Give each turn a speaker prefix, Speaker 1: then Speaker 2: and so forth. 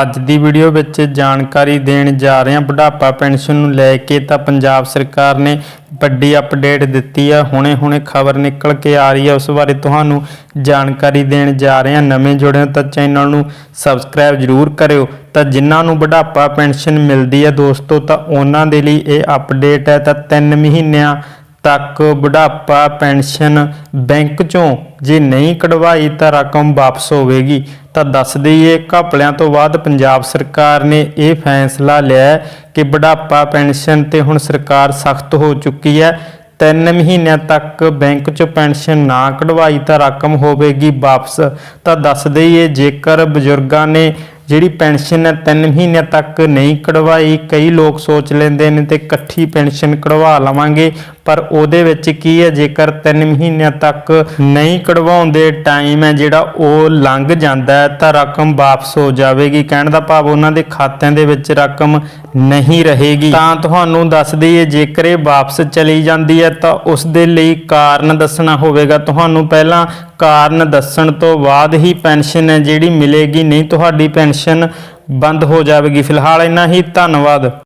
Speaker 1: ਅੱਜ ਦੀ ਵੀਡੀਓ ਵਿੱਚ ਜਾਣਕਾਰੀ ਦੇਣ ਜਾ ਰਹੇ ਹਾਂ। ਬੁਢਾਪਾ ਪੈਨਸ਼ਨ ਨੂੰ ਲੈ ਕੇ ਤਾਂ ਪੰਜਾਬ ਸਰਕਾਰ ਨੇ ਵੱਡੀ ਅਪਡੇਟ ਦਿੱਤੀ ਹੈ ਹੁਣੇ-ਹੁਣੇ ਖਬਰ ਨਿਕਲ ਕੇ ਆ ਰਹੀ ਹੈ ਉਸ ਬਾਰੇ ਤੁਹਾਨੂੰ ਜਾਣਕਾਰੀ ਦੇਣ ਜਾ ਰਹੇ ਹਾਂ। ਨਵੇਂ ਜੁੜੇ ਤਾਂ ਚੈਨਲ ਨੂੰ ਸਬਸਕ੍ਰਾਈਬ ਜ਼ਰੂਰ ਕਰਿਓ। ਤਾਂ ਜਿਨ੍ਹਾਂ ਨੂੰ ਬੁਢਾਪਾ ਪੈਨਸ਼ਨ ਮਿਲਦੀ ਹੈ ਦੋਸਤੋ, ਤਾਂ ਉਹਨਾਂ ਦੇ ਲਈ ਇਹ ਅਪਡੇਟ ਹੈ ਤਾਂ 3 ਮਹੀਨਿਆਂ ਤੱਕ ਬੁਢਾਪਾ, ਪੈਨਸ਼ਨ ਬੈਂਕ ਚੋਂ ਜੇ ਨਹੀਂ ਕਢਵਾਈ ਤਾਂ ਰਕਮ ਵਾਪਸ ਹੋਵੇਗੀ। ਤਾਂ ਦੱਸ ਦਈਏ, ਘਪਲਿਆਂ ਤੋਂ ਬਾਅਦ ਪੰਜਾਬ ਸਰਕਾਰ ਨੇ ਇਹ ਫੈਸਲਾ ਲਿਆ ਕਿ ਬੁਢਾਪਾ, ਪੈਨਸ਼ਨ ਤੇ ਹੁਣ ਸਰਕਾਰ ਸਖਤ ਹੋ ਚੁੱਕੀ ਹੈ। 3 ਮਹੀਨਿਆਂ ਤੱਕ ਬੈਂਕ ਚੋਂ ਪੈਨਸ਼ਨ ਨਾ ਕਢਵਾਈ ਤਾਂ ਰਕਮ ਹੋਵੇਗੀ ਵਾਪਸ। ਤਾਂ ਦੱਸ ਦਈਏ, ਜੇਕਰ ਬਜ਼ੁਰਗਾਂ ਨੇ ਜਿਹੜੀ ਪੈਨਸ਼ਨ ਹੈ 3 ਮਹੀਨਿਆਂ ਤੱਕ ਨਹੀਂ ਕਢਵਾਈ। ਕਈ ਲੋਕ ਸੋਚ ਲੈਂਦੇ ਨੇ ਤੇ ਇਕੱਠੀ ਪੈਨਸ਼ਨ ਕਢਵਾ ਲਵਾਂਗੇ, ਪਰ ਉਹਦੇ ਵਿੱਚ ਕੀ ਹੈ, ਜੇਕਰ 3 ਮਹੀਨਿਆਂ ਤੱਕ ਨਹੀਂ ਕਢਵਾਉਂਦੇ ਟਾਈਮ ਹੈ, ਜਿਹੜਾ ਉਹ ਲੰਘ ਜਾਂਦਾ ਹੈ, ਤਾਂ ਰਕਮ ਵਾਪਸ ਹੋ ਜਾਵੇਗੀ। ਕਹਿਣ ਦਾ ਭਾਵ ਉਹਨਾਂ ਦੇ ਖਾਤਿਆਂ ਦੇ ਵਿੱਚ ਰਕਮ ਨਹੀਂ ਰਹੇਗੀ। ਤਾਂ ਤੁਹਾਨੂੰ ਦੱਸ ਦਈਏ, ਜੇਕਰ ਇਹ ਵਾਪਸ ਚਲੀ ਜਾਂਦੀ ਹੈ, ਤਾਂ ਉਸ ਦੇ ਲਈ ਕਾਰਨ ਦੱਸਣਾ ਹੋਵੇਗਾ। ਤੁਹਾਨੂੰ ਪਹਿਲਾਂ ਕਾਰਨ ਦੱਸਣ ਤੋਂ ਬਾਅਦ ਹੀ ਪੈਨਸ਼ਨ ਹੈ ਜਿਹੜੀ ਮਿਲੇਗੀ, ਨਹੀਂ ਤੁਹਾਡੀ ਪੈਨਸ਼ਨ ਬੰਦ ਹੋ ਜਾਵੇਗੀ। ਫਿਲਹਾਲ ਇੰਨਾ ਹੀ, ਧੰਨਵਾਦ।